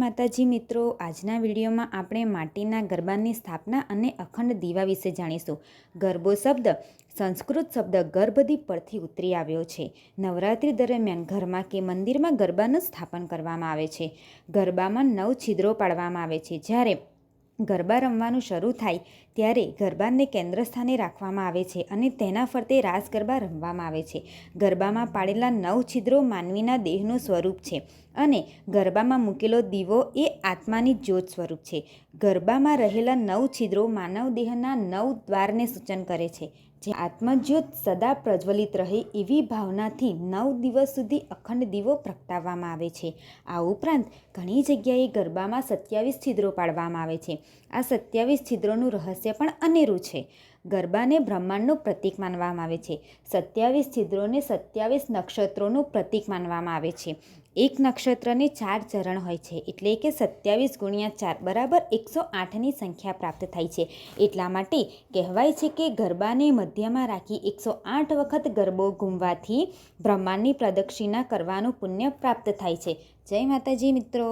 માતાજી મિત્રો, આજના વિડીયોમાં આપણે માટીના ગરબાની સ્થાપના અને અખંડ દીવા વિશે જાણીશું. ગરબો શબ્દ, સંસ્કૃત શબ્દ ગર્ભદીપ પરથી ઉતરી આવ્યો છે. નવરાત્રિ દરમિયાન ઘરમાં કે મંદિરમાં ગરબાનું સ્થાપન કરવામાં આવે છે. ગરબામાં નવ છિદ્રો પાડવામાં આવે છે. જ્યારે ગરબા રમવાનું શરૂ થાય ત્યારે ગરબાને કેન્દ્ર સ્થાને રાખવામાં આવે છે અને તેના ફરતે રાસ ગરબા રમવામાં આવે છે. ગરબામાં પાડેલા નવ છિદ્રો માનવીના દેહનું સ્વરૂપ છે અને ગરબામાં મૂકેલો દીવો એ આત્માની જ્યોત સ્વરૂપ છે. ગરબામાં રહેલા નવ છિદ્રો માનવ દેહના નવ દ્વારને સૂચન કરે છે. જે આત્મજ્યોત સદા પ્રજ્વલિત રહે એવી ભાવનાથી નવ દિવસ સુધી અખંડ દીવો પ્રગટાવવામાં આવે છે. આ ઉપરાંત ઘણી જગ્યાએ ગરબામાં સત્યાવીસ છિદ્રો પાડવામાં આવે છે. આ સત્યાવીસ છિદ્રોનું રહસ્ય પણ અનેરું છે. ગરબાને બ્રહ્માંડનું પ્રતીક માનવામાં આવે છે. સત્યાવીસ છિદ્રોને સત્યાવીસ નક્ષત્રોનું પ્રતીક માનવામાં આવે છે. એક નક્ષત્રને ચાર ચરણ હોય છે, એટલે કે સત્યાવીસ ગુણ્યા ચાર બરાબર એકસો આઠની સંખ્યા પ્રાપ્ત થાય છે. એટલા માટે કહેવાય છે કે ગરબાને મધ્યમાં રાખી એકસો આઠ વખત ગરબો ઘૂમવાથી બ્રહ્માંડની પ્રદક્ષિણા કરવાનું પુણ્ય પ્રાપ્ત થાય છે. જય માતાજી મિત્રો!